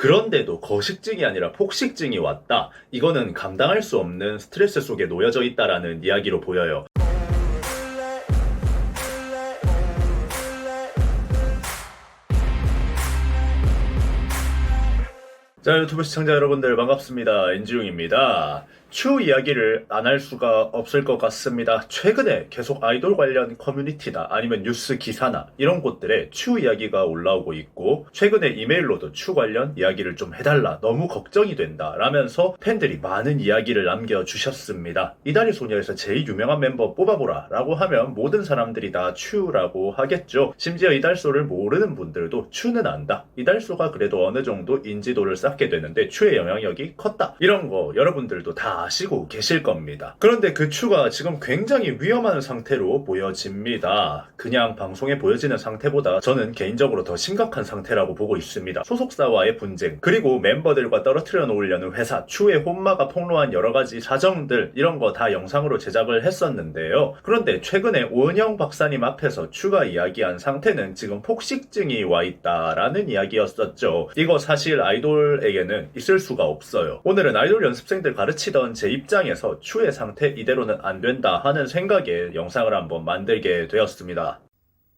그런데도 거식증이 아니라 폭식증이 왔다. 이거는 감당할 수 없는 스트레스 속에 놓여져 있다라는 이야기로 보여요. 자, 유튜브 시청자 여러분들 반갑습니다. 엔지용입니다. 추 이야기를 안 할 수가 없을 것 같습니다. 최근에 계속 아이돌 관련 커뮤니티나 아니면 뉴스 기사나 이런 곳들에 추 이야기가 올라오고 있고 최근에 이메일로도 추 관련 이야기를 좀 해달라 너무 걱정이 된다 라면서 팬들이 많은 이야기를 남겨주셨습니다. 이달의 소녀에서 제일 유명한 멤버 뽑아보라 라고 하면 모든 사람들이 다 추라고 하겠죠. 심지어 이달소를 모르는 분들도 추는 안다. 이달소가 그래도 어느 정도 인지도를 쌓게 되는데 추의 영향력이 컸다. 이런 거 여러분들도 다 아시고 계실 겁니다. 그런데 그 추가 지금 굉장히 위험한 상태로 보여집니다. 그냥 방송에 보여지는 상태보다 저는 개인적으로 더 심각한 상태라고 보고 있습니다. 소속사와의 분쟁, 그리고 멤버들과 떨어뜨려 놓으려는 회사, 추의 혼마가 폭로한 여러 가지 사정들, 이런 거 다 영상으로 제작을 했었는데요. 그런데 최근에 오은영 박사님 앞에서 추가 이야기한 상태는 지금 폭식증이 와 있다라는 이야기였었죠. 이거 사실 아이돌에게는 있을 수가 없어요. 오늘은 아이돌 연습생들 가르치던 제 입장에서 추의 상태 이대로는 안 된다 하는 생각에 영상을 한번 만들게 되었습니다.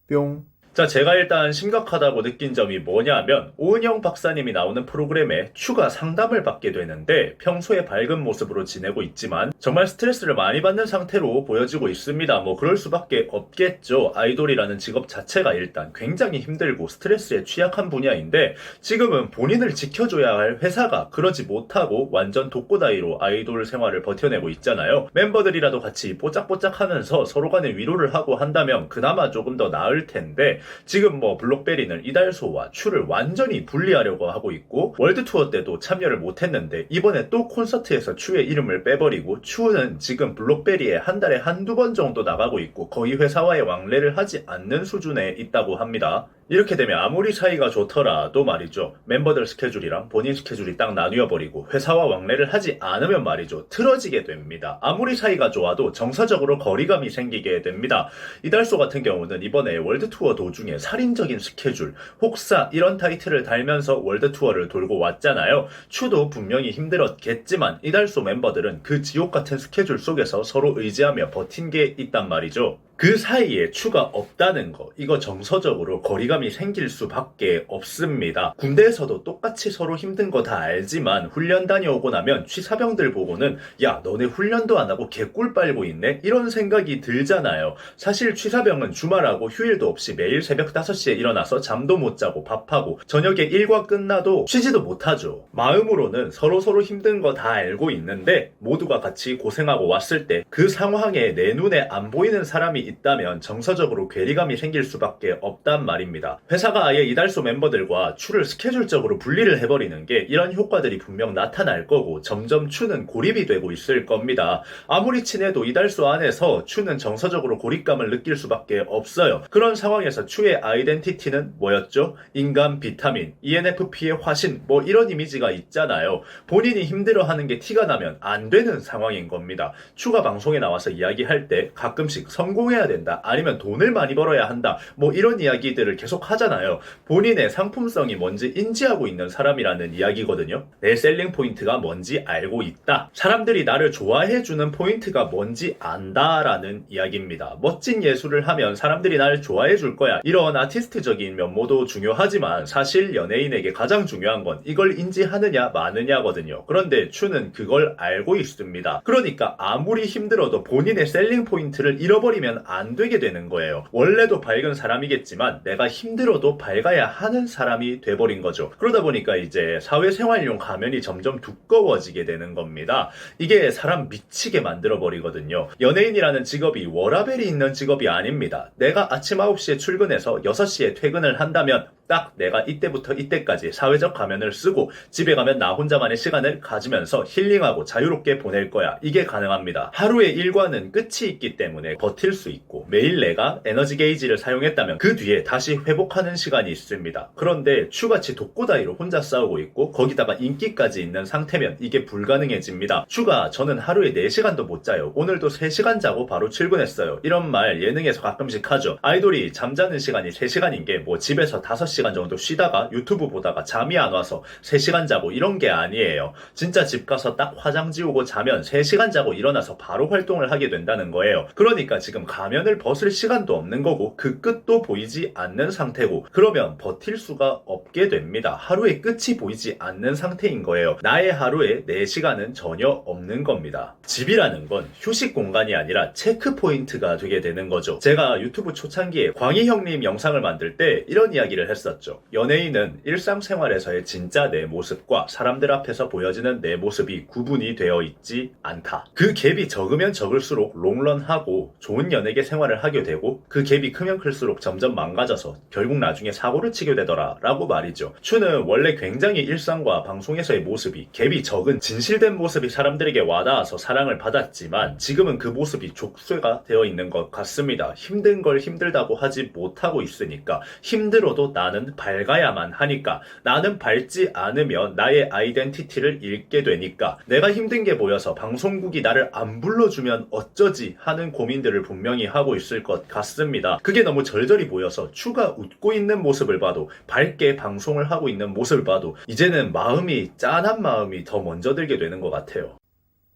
뿅. 자, 제가 일단 심각하다고 느낀 점이 뭐냐면, 오은영 박사님이 나오는 프로그램에 추가 상담을 받게 되는데, 평소에 밝은 모습으로 지내고 있지만, 정말 스트레스를 많이 받는 상태로 보여지고 있습니다. 뭐, 그럴 수밖에 없겠죠. 아이돌이라는 직업 자체가 일단 굉장히 힘들고 스트레스에 취약한 분야인데, 지금은 본인을 지켜줘야 할 회사가 그러지 못하고 완전 독고다이로 아이돌 생활을 버텨내고 있잖아요. 멤버들이라도 같이 뽀짝뽀짝 하면서 서로 간에 위로를 하고 한다면 그나마 조금 더 나을 텐데, 지금 뭐 블록베리는 이달소와 추를 완전히 분리하려고 하고 있고 월드 투어 때도 참여를 못했는데 이번에 또 콘서트에서 추의 이름을 빼버리고 추는 지금 블록베리에 한 달에 한두 번 정도 나가고 있고 거의 회사와의 왕래를 하지 않는 수준에 있다고 합니다. 이렇게 되면 아무리 사이가 좋더라도 말이죠. 멤버들 스케줄이랑 본인 스케줄이 딱 나뉘어 버리고 회사와 왕래를 하지 않으면 말이죠. 틀어지게 됩니다. 아무리 사이가 좋아도 정서적으로 거리감이 생기게 됩니다. 이달소 같은 경우는 이번에 월드 투어 도중에 살인적인 스케줄, 혹사 이런 타이틀을 달면서 월드 투어를 돌고 왔잖아요. 추도 분명히 힘들었겠지만 이달소 멤버들은 그 지옥 같은 스케줄 속에서 서로 의지하며 버틴 게 있단 말이죠. 그 사이에 추가 없다는 거, 이거 정서적으로 거리감이 생길 수밖에 없습니다. 군대에서도 똑같이 서로 힘든 거 다 알지만 훈련 다녀오고 나면 취사병들 보고는 야, 너네 훈련도 안 하고 개꿀 빨고 있네? 이런 생각이 들잖아요. 사실 취사병은 주말하고 휴일도 없이 매일 새벽 5시에 일어나서 잠도 못 자고 밥하고 저녁에 일과 끝나도 쉬지도 못하죠. 마음으로는 서로 서로 힘든 거 다 알고 있는데 모두가 같이 고생하고 왔을 때 그 상황에 내 눈에 안 보이는 사람이 있다면 정서적으로 괴리감이 생길 수밖에 없단 말입니다. 회사가 아예 이달소 멤버들과 추를 스케줄적으로 분리를 해버리는 게 이런 효과들이 분명 나타날 거고 점점 추는 고립이 되고 있을 겁니다. 아무리 친해도 이달소 안에서 추는 정서적으로 고립감을 느낄 수밖에 없어요. 그런 상황에서 추의 아이덴티티는 뭐였죠? 인간 비타민, ENFP의 화신, 뭐 이런 이미지가 있잖아요. 본인이 힘들어하는 게 티가 나면 안 되는 상황인 겁니다. 추가 방송에 나와서 이야기할 때 가끔씩 성공 해야 된다, 아니면 돈을 많이 벌어야 한다, 뭐 이런 이야기들을 계속 하잖아요. 본인의 상품성이 뭔지 인지하고 있는 사람이라는 이야기거든요. 내 셀링 포인트가 뭔지 알고 있다. 사람들이 나를 좋아해주는 포인트가 뭔지 안다라는 이야기입니다. 멋진 예술을 하면 사람들이 나를 좋아해줄 거야. 이런 아티스트적인 면모도 중요하지만 사실 연예인에게 가장 중요한 건 이걸 인지하느냐 마느냐거든요. 그런데 추는 그걸 알고 있습니다. 그러니까 아무리 힘들어도 본인의 셀링 포인트를 잃어버리면 안 되게 되는 거예요. 원래도 밝은 사람이겠지만 내가 힘들어도 밝아야 하는 사람이 돼버린 거죠. 그러다 보니까 이제 사회생활용 가면이 점점 두꺼워지게 되는 겁니다. 이게 사람 미치게 만들어 버리거든요. 연예인이라는 직업이 워라벨이 있는 직업이 아닙니다. 내가 아침 9시에 출근해서 6시에 퇴근을 한다면 딱 내가 이때부터 이때까지 사회적 가면을 쓰고 집에 가면 나 혼자만의 시간을 가지면서 힐링하고 자유롭게 보낼 거야. 이게 가능합니다. 하루의 일과는 끝이 있기 때문에 버틸 수 있고 매일 내가 에너지 게이지를 사용했다면 그 뒤에 다시 회복하는 시간이 있습니다. 그런데 추같이 독고다이로 혼자 싸우고 있고 거기다가 인기까지 있는 상태면 이게 불가능해집니다. 추가 저는 하루에 4시간도 못 자요. 오늘도 3시간 자고 바로 출근했어요. 이런 말 예능에서 가끔씩 하죠. 아이돌이 잠자는 시간이 3시간인 게 뭐 집에서 5시간 3시간 정도 쉬다가 유튜브 보다가 잠이 안 와서 3시간 자고 이런 게 아니에요. 진짜 집 가서 딱 화장 지우고 자면 3시간 자고 일어나서 바로 활동을 하게 된다는 거예요. 그러니까 지금 가면을 벗을 시간도 없는 거고 그 끝도 보이지 않는 상태고 그러면 버틸 수가 없게 됩니다. 하루의 끝이 보이지 않는 상태인 거예요. 나의 하루에 4시간은 전혀 없는 겁니다. 집이라는 건 휴식 공간이 아니라 체크 포인트가 되게 되는 거죠. 제가 유튜브 초창기에 광희 형님 영상을 만들 때 이런 이야기를 했 었죠. 연예인은 일상생활에서의 진짜 내 모습과 사람들 앞에서 보여지는 내 모습이 구분이 되어 있지 않다. 그 갭이 적으면 적을수록 롱런하고 좋은 연예계 생활을 하게 되고 그 갭이 크면 클수록 점점 망가져서 결국 나중에 사고를 치게 되더라 라고 말이죠. 추는 원래 굉장히 일상과 방송에서의 모습이 갭이 적은 진실된 모습이 사람들에게 와닿아서 사랑을 받았지만 지금은 그 모습이 족쇄가 되어 있는 것 같습니다. 힘든 걸 힘들다고 하지 못하고 있으니까 힘들어도 나는 밝아야만 하니까 나는 밝지 않으면 나의 아이덴티티를 잃게 되니까 내가 힘든 게 보여서 방송국이 나를 안 불러주면 어쩌지 하는 고민들을 분명히 하고 있을 것 같습니다. 그게 너무 절절히 보여서 추가 웃고 있는 모습을 봐도 밝게 방송을 하고 있는 모습을 봐도 이제는 마음이 짠한 마음이 더 먼저 들게 되는 것 같아요.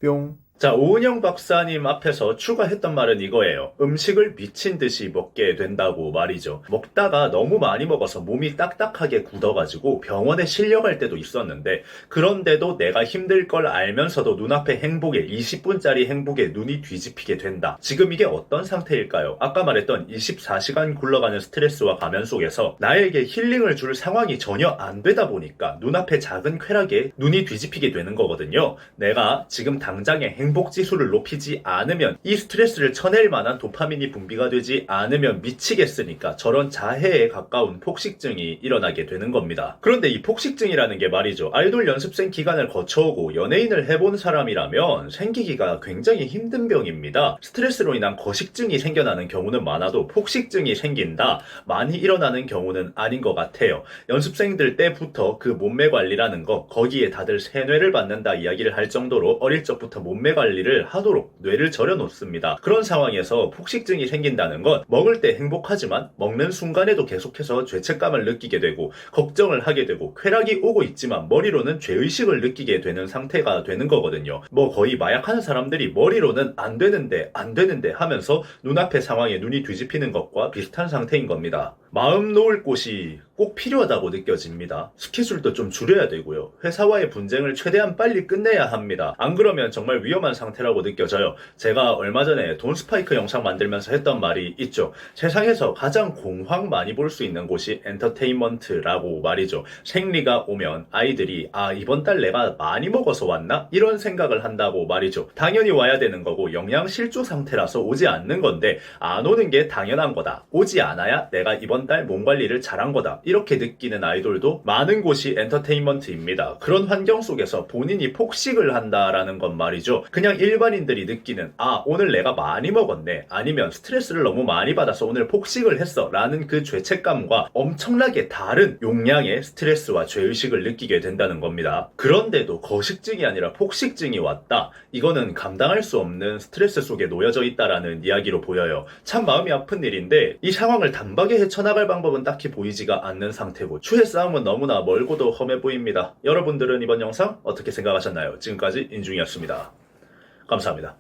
뿅. 자, 오은영 박사님 앞에서 추가했던 말은 이거예요. 음식을 미친 듯이 먹게 된다고 말이죠. 먹다가 너무 많이 먹어서 몸이 딱딱하게 굳어가지고 병원에 실려갈 때도 있었는데, 그런데도 내가 힘들 걸 알면서도 눈앞에 행복에, 20분짜리 행복에 눈이 뒤집히게 된다. 지금 이게 어떤 상태일까요? 아까 말했던 24시간 굴러가는 스트레스와 가면 속에서 나에게 힐링을 줄 상황이 전혀 안 되다 보니까 눈앞에 작은 쾌락에 눈이 뒤집히게 되는 거거든요. 내가 지금 당장에 행복 지수를 높이지 않으면 이 스트레스를 쳐낼 만한 도파민이 분비가 되지 않으면 미치겠으니까 저런 자해에 가까운 폭식증이 일어나게 되는 겁니다. 그런데 이 폭식증이라는 게 말이죠. 아이돌 연습생 기간을 거쳐오고 연예인을 해본 사람이라면 생기기가 굉장히 힘든 병입니다. 스트레스로 인한 거식증이 생겨나는 경우는 많아도 폭식증이 생긴다. 많이 일어나는 경우는 아닌 것 같아요. 연습생들 때부터 그 몸매 관리라는 거 거기에 다들 세뇌를 받는다 이야기를 할 정도로 어릴 적부터 몸매 관리를 하도록 뇌를 절여 놓습니다. 그런 상황에서 폭식증이 생긴다는 건 먹을 때 행복하지만 먹는 순간에도 계속해서 죄책감을 느끼게 되고 걱정을 하게 되고 쾌락이 오고 있지만 머리로는 죄의식을 느끼게 되는 상태가 되는 거거든요. 뭐 거의 마약하는 사람들이 머리로는 안 되는데 안 되는데 하면서 눈앞의 상황에 눈이 뒤집히는 것과 비슷한 상태인 겁니다. 마음 놓을 곳이 꼭 필요하다고 느껴집니다. 스케줄도 좀 줄여야 되고요. 회사와의 분쟁을 최대한 빨리 끝내야 합니다. 안 그러면 정말 위험한 상태라고 느껴져요. 제가 얼마 전에 돈 스파이크 영상 만들면서 했던 말이 있죠. 세상에서 가장 공황 많이 볼 수 있는 곳이 엔터테인먼트라고 말이죠. 생리가 오면 아이들이 아 이번 달 내가 많이 먹어서 왔나? 이런 생각을 한다고 말이죠. 당연히 와야 되는 거고 영양 실조 상태라서 오지 않는 건데 안 오는 게 당연한 거다. 오지 않아야 내가 이번 달 몸 관리를 잘한 거다. 이렇게 느끼는 아이돌도 많은 곳이 엔터테인먼트입니다. 그런 환경 속에서 본인이 폭식을 한다라는 건 말이죠. 그냥 일반인들이 느끼는 아 오늘 내가 많이 먹었네 아니면 스트레스를 너무 많이 받아서 오늘 폭식을 했어 라는 그 죄책감과 엄청나게 다른 용량의 스트레스와 죄의식을 느끼게 된다는 겁니다. 그런데도 거식증이 아니라 폭식증이 왔다. 이거는 감당할 수 없는 스트레스 속에 놓여져 있다라는 이야기로 보여요. 참 마음이 아픈 일인데 이 상황을 단박에 헤 쳐나갈 방법은 딱히 보이지가 않는 상태고 추의 싸움은 너무나 멀고도 험해 보입니다. 여러분들은 이번 영상 어떻게 생각하셨나요? 지금까지 인중이었습니다. 감사합니다.